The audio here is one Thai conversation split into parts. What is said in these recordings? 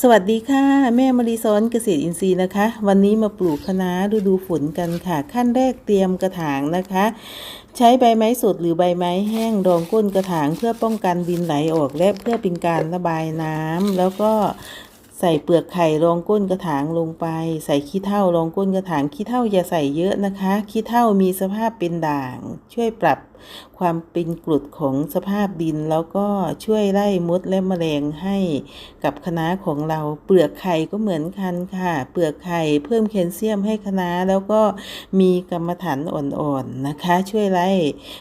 สวัสดีค่ะ แม่มารีซ้อนเกษตรอินทรีย์นะคะ วันนี้มาปลูกคะน้าฤดูฝนกันค่ะ ขั้นแรกเตรียมกระถางนะคะ ใช้ใบไม้สดหรือใบไม้แห้งรองก้นกระถางเพื่อป้องกันดินไหลออกและเพื่อเป็นการระบายน้ำแล้วก็ ใส่เปลือกไข่รองก้นกระถางลงไป ใส่ขี้เถ้ารองก้นกระถางขี้เถ้าอย่าใส่เยอะนะคะ ขี้เถ้ามีสภาพเป็นด่าง ช่วยปรับความเป็นกรดของสภาพดิน แล้วก็ช่วยไล่มดและแมลงให้กับคณะของเราเปลือกไข่ก็เหมือนกันค่ะ เปลือกไข่เพิ่มแคลเซียมให้คณะแล้วก็มีกรรมฐานอ่อนๆนะคะ ช่วยไล่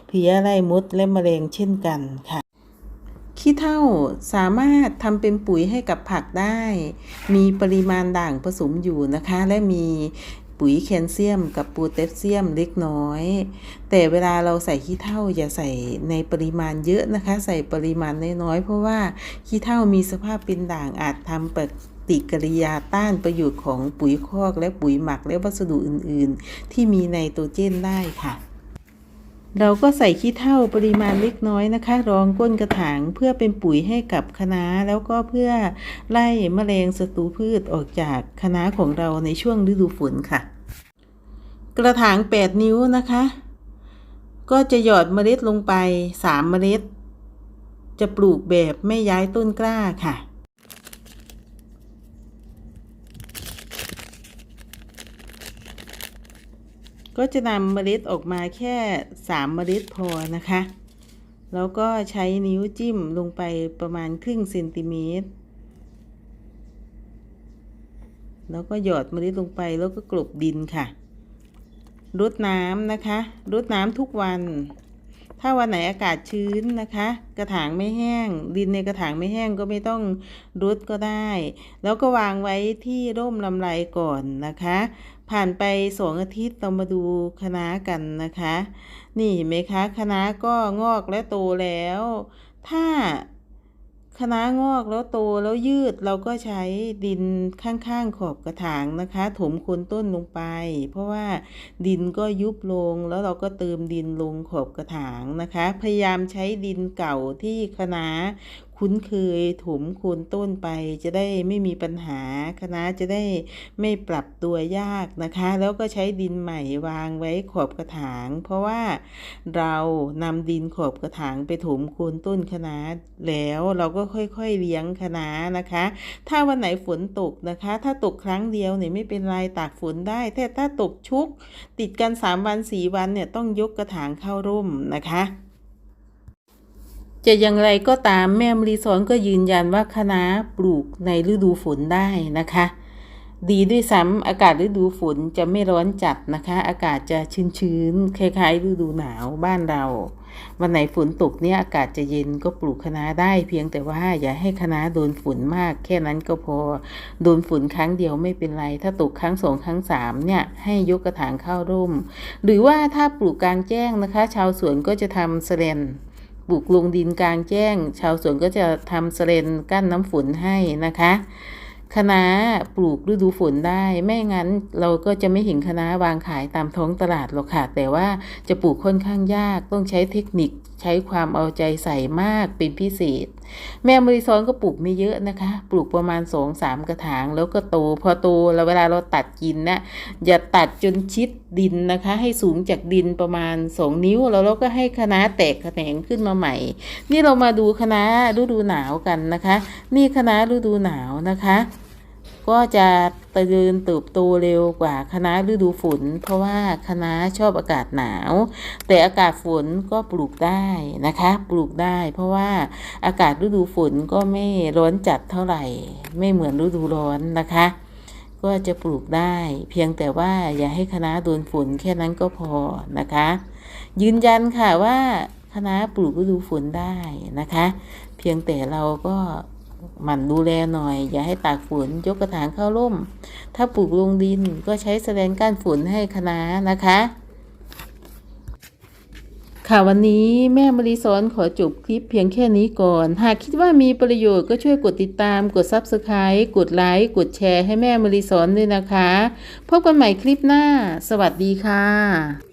เพี้ยไล่มดและแมลงเช่นกันค่ะ ขี้เถ้าสามารถทำเป็นปุ๋ยให้กับผักได้ มีปริมาณด่างผสมอยู่นะคะ และมีปุ๋ยแคลเซียมกับโพแทสเซียมเล็กน้อย แต่เวลาเราใส่ขี้เถ้าอย่าใส่ในปริมาณเยอะนะคะ ใส่ปริมาณน้อยๆเพราะว่าขี้เถ้ามีสภาพเป็นด่างอาจทำปฏิกิริยาต้านประโยชน์ของปุ๋ยคอกและปุ๋ยหมักและวัสดุอื่นๆ ที่มีไนโตรเจนได้ค่ะ เราก็ใส่ขี้เถ้าปริมาณเล็กน้อยนะคะ รองก้นกระถางเพื่อเป็นปุ๋ยให้กับคะน้าแล้วก็เพื่อไล่แมลงศัตรูพืชออกจากคะน้าของเราในช่วงฤดูฝนค่ะ กระถาง 8 นิ้วนะคะ ก็จะหยอดเมล็ดลงไป 3 เมล็ด จะปลูกแบบไม่ย้ายต้นกล้าค่ะ ก็จะนำเมล็ดออกมาแค่3เมล็ดพอนะคะ แล้วก็ใช้นิ้วจิ้มลงไปประมาณครึ่งเซนติเมตร แล้วก็หยอดเมล็ดลงไปแล้วก็กลบดินค่ะรดน้ำนะคะรดน้ำทุกวัน ถ้าวันไหนอากาศชื้นนะคะ กระถางไม่แห้ง ดินในกระถางไม่แห้งก็ไม่ต้องรดก็ได้ แล้วก็วางไว้ที่ร่มลำไรก่อนนะคะ ผ่านไปสองอาทิตย์เรามาดูคะนากันนะคะ นี่เห็นไหมคะคะน้าก็งอกและโตแล้ว ถ้า คะน้างอกแล้วโตแล้วยืดเราก็ใช้ดินข้างๆขอบกระถางนะคะ ถมโคนต้นลงไป เพราะว่าดินก็ยุบลงแล้วเราก็เติมดินลงขอบกระถางนะคะ พยายามใช้ดินเก่าที่คะน้า คุ้นเคยถมโคนต้นไปจะได้ไม่มีปัญหาคะน้าจะได้ไม่ปรับตัวยากนะคะ แล้วก็ใช้ดินใหม่วางไว้ขอบกระถาง เพราะว่าเรานำดินขอบกระถางไปถมโคนต้นคะน้าแล้วเราก็ค่อยๆเลี้ยงคะน้านะคะ ถ้าวันไหนฝนตกนะคะ ถ้าตกครั้งเดียวเนี่ยไม่เป็นไรตากฝนได้ แต่ถ้าตกชุก ติดกัน 3 วัน 4 วันเนี่ยต้องยกกระถางเข้าร่มนะคะ จะอย่างไรก็ตามแม่มรีสอนก็ยืนยันว่าคะน้าปลูกในฤดูฝนได้นะคะ ดีด้วยซ้ำอากาศฤดูฝนจะไม่ร้อนจัดนะคะ อากาศจะชื้นๆคล้ายๆฤดูหนาวบ้านเรา วันไหนฝนตกเนี่ยอากาศจะเย็นก็ปลูกคะน้าได้เพียงแต่ว่าอย่าให้คะน้าโดนฝนมาก แค่นั้นก็พอโดนฝนครั้งเดียวไม่เป็นไร ถ้าตกครั้งสองครั้งสามเนี่ยให้ยกกระถางเข้าร่ม หรือว่าถ้าปลูกกลางแจ้งนะคะ ชาวสวนก็จะทำสแลน ปลูกลงดินกลางแจ้ง ชาวสวนก็จะทำสเลนกั้นน้ำฝนให้นะคะคะน้าปลูกฤดูฝนได้ไม่งั้นเราก็จะไม่เห็นคะน้าวางขายตามท้องตลาดหรอกค่ะ แต่ว่าจะปลูกค่อนข้างยากต้องใช้เทคนิค ใช้ความเอาใจใส่มากเป็นพิเศษ แม่มริซอนก็ปลูกไม่เยอะนะคะ ปลูกประมาณสองสามกระถาง แล้วก็โต พอโตแล้วเวลาเราตัดกินนะอย่าตัดจนชิดดินนะคะ ให้สูงจากดินประมาณสองนิ้ว แล้วเราก็ให้คณะแตกแขนงขึ้นมาใหม่ นี่เรามาดูคณะฤดูหนาวกันนะคะ นี่คณะฤดูหนาวนะคะ ก็จะเจริญเติบโตเร็วกว่าคณะฤดูฝน เพราะว่าคณะชอบอากาศหนาว แต่อากาศฝนก็ปลูกได้นะคะ ปลูกได้ เพราะว่าอากาศฤดูฝนก็ไม่ร้อนจัดเท่าไหร่ ไม่เหมือนฤดูร้อนนะคะ ก็จะปลูกได้ เพียงแต่ว่าอย่าให้คณะโดนฝนแค่นั้นก็พอนะคะ ยืนยันค่ะว่าคณะปลูกฤดูฝนได้นะคะ เพียงแต่เราก็ หมั่นดูแลหน่อย อย่าให้ตากฝนยกกระถางเข้าร่ม ถ้าปลูกลงดินก็ใช้แสลนก้านฝนให้คะน้านะคะ ค่ะวันนี้แม่มารีสอนขอจบคลิปเพียงแค่นี้ก่อน หากคิดว่ามีประโยชน์ก็ช่วยกดติดตาม กด Subscribe กดไลค์ กดแชร์ให้แม่มารีสอนด้วยนะคะ พบกันใหม่คลิปหน้า สวัสดีค่ะ